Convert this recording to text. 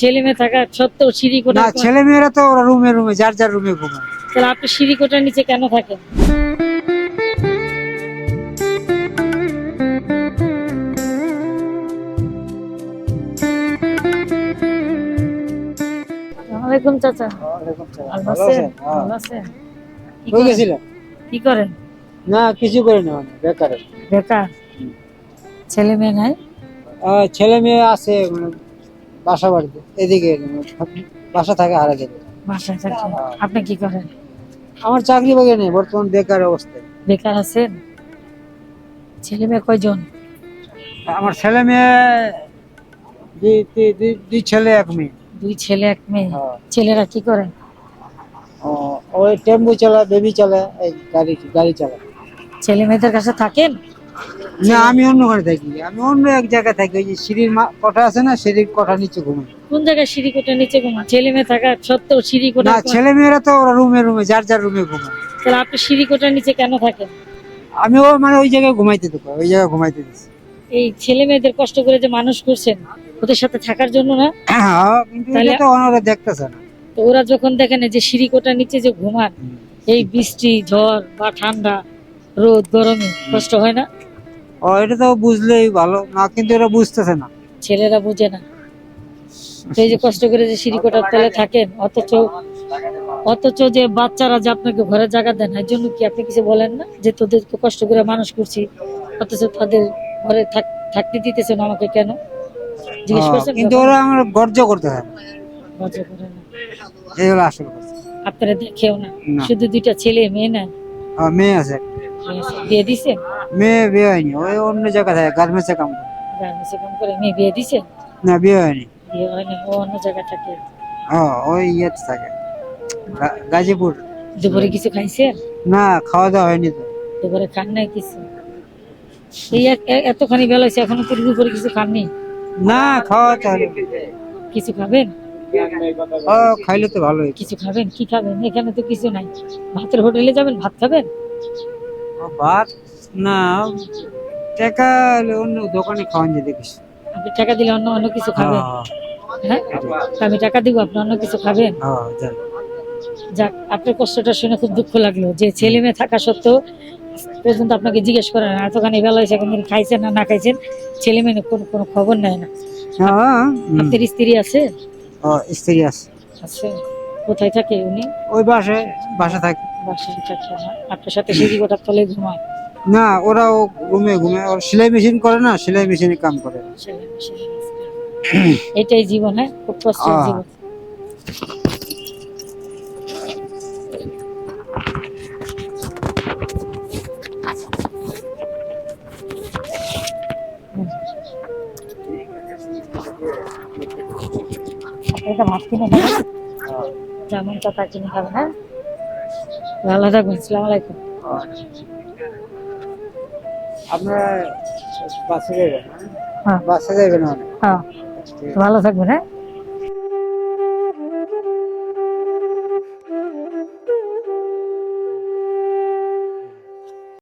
ছেলে মেয়ে থাকা সত্ত্বেও সিঁড়ি কোটা না ছেলে মেয়েরা তো ওরা রুমে রুমে যার যার রুমে ঘুমায়। তাহলে আপনি সিঁড়ি কোটার নিচে কেন থাকেন? আসসালামাইকুম চাচা। ভালো আছেন? ভালো আছেন? কি হয়ে গেছিলেন? কি করেন? না কিছু করে না মানে বেকার। বেকার? ছেলে মেয়ে নাই? ছেলে মেয়ে আছে মানে বাসা বাড়িতে। এদিকে বাসা থাকে হারা দিকে বাসায় থাকেন আপনি কি করেন? আমার চাকরি বাকরি নেই বর্তমান বেকার অবস্থায়। বেকার আছেন? ছেলে মেয়ে কয়জন? আমার ছেলে মেয়ে দুই দুই- দুই- দুই ছেলে এক মেয়ে। দুই ছেলে এক মেয়ে। হ্যাঁ। ছেলেরা কি করে? ও, ওই টেম্পু চালায় বেবি চালায় এই গাড়ি গাড়ি চালায়। ছেলে মেয়েদের কাছে থাকেন? না আমি অন্য ঘরে থাকি। আমি অন্য এক জায়গায় থাকি ওই যে সিঁড়ির কোঠা আছে না সিঁড়ির কোঠা নিচে ঘুমাই। কোন জায়গায় সিঁড়ি কোটার নিচে ঘুমান ছেলে মেয়ে থাকা সত্ত্বেও সিঁড়ি কোটা না ছেলে মেয়েরা তো ওরা রুমে রুমে যার যার রুমে ঘুমায়। তাহলে আপনি সিঁড়ি কোটার নিচে কেন থাকেন? আমিও মানে ওই জায়গায় ঘুমাইতে দেবো ওই জায়গায় ঘুমাইতে দিচ্ছি এই ছেলে মেয়েদের কষ্ট করে যে মানুষ করছেন ওদের সাথে থাকার জন্য না? হ্যাঁ, কিন্তু এটা তো ওনারা দেখতেছে না। তো ওরা যখন দেখেন যে সিঁড়ি কোটার নিচে যে ঘুমান এই বৃষ্টি ঝড় বা ঠান্ডা রোদ গরমে কষ্ট হয় না? ও এটা তো বুঝলেই ভালো। না কিন্তু ওরা বুঝতেছে না। ছেলেরা বুঝে না। এই যে কষ্ট করে যে সিঁড়ি কোটার তলে থাকেন অথচ অথচ যে বাচ্চারা যে আপনাকে ঘরে জায়গা দেন এর জন্য কি আপনি কিছু বলেন না? যে তোদেরকে কষ্ট করে মানুষ করছি অথচ তাদের ঘরে থাক- থাকতে দিতেছেন আমাকে কেন? জিজ্ঞেস করছেন কিন্তু ওরা আমার গর্জ করতে হয় লজ্জা করে না। এই হলো আসল কথা। আপনারা দেখেও না। শুধু দুইটা ছেলে মেয়ে না? আর মেয়ে আছে। বিয়ে দিছেন মেয়ে বিয়ে হয়নি ওই অন্য জায়গায় থাকে গার্মেন্টসে কাম করে। গার্মেন্টসে কাম করে মেয়ে বিয়ে দিছেন না বিয়ে হয়নি। বিয়ে হয় না ও অন্য জায়গায় থাকে। ও ওই ইয়েতে থাকে গা- গাজীপুর। দুপুরে কিছু খাইছেন না খাওয়া দাওয়া হয়নি তো। দুপুরে খান নাই কিছু? এই এক- এ- এতখানি বেলা হয়েছে এখনও তো দুপুরে কিছু খাননি? না খাওয়া তো হয়নি। কিছু খাবেন? ও খাইলে তো ভালোই। কিছু খাবেন? কি খাবেন? এখানে তো কিছু নাই। ভাতের হোটেলে যাবেন? ভাত খাবেন? ও, ভাত না টাকা হলে অন্য দোকানে খাওয়ান যেতে কিছু আপনি টাকা দিলে অন্য অন্য কিছু খাবেন? হ্যাঁ? আমি টাকা দিব আপনি অন্য কিছু খাবেন? হ্যাঁ যাক। আপনার কষ্টটা শুনে খুব দুঃখ লাগল যে ছেলে মেয়ে থাকা সত্ত্বেও পর্যন্ত আপনাকে জিজ্ঞেস করে না। এতখানি বেলা হয়েছে এখন খাইছেন না না খাইছেন ছেলে মেয়ে কোনো কোনো খবর নেয় না। হ্যাঁ আপনার স্ত্রী আছে? স্ত্রী আছে। আছে। কোথায় থাকে উনি? ওই বাসে বাসা থাকে। বাসায় থাকে আপনার সাথে সিঁড়ি গোটার তলে ঘুমায়। না ওরাও ঘুমে ঘুমে ওর সেলাই মেশিন করে না সেলাই মেশিনে কাম করে। এটাই জীবন হ্যাঁ? খুব কষ্টের জীবন। এটা ভাত কিনে খাবেন যেমন কথা কিনে খাবেন হ্যাঁ? ভালো থাকবেন সালাম আলাইকুম। আপনারা বাসে যাবেন হ্যাঁ। বাসে যাবেন হ্যাঁ। ভালো থাকবেন হ্যাঁ?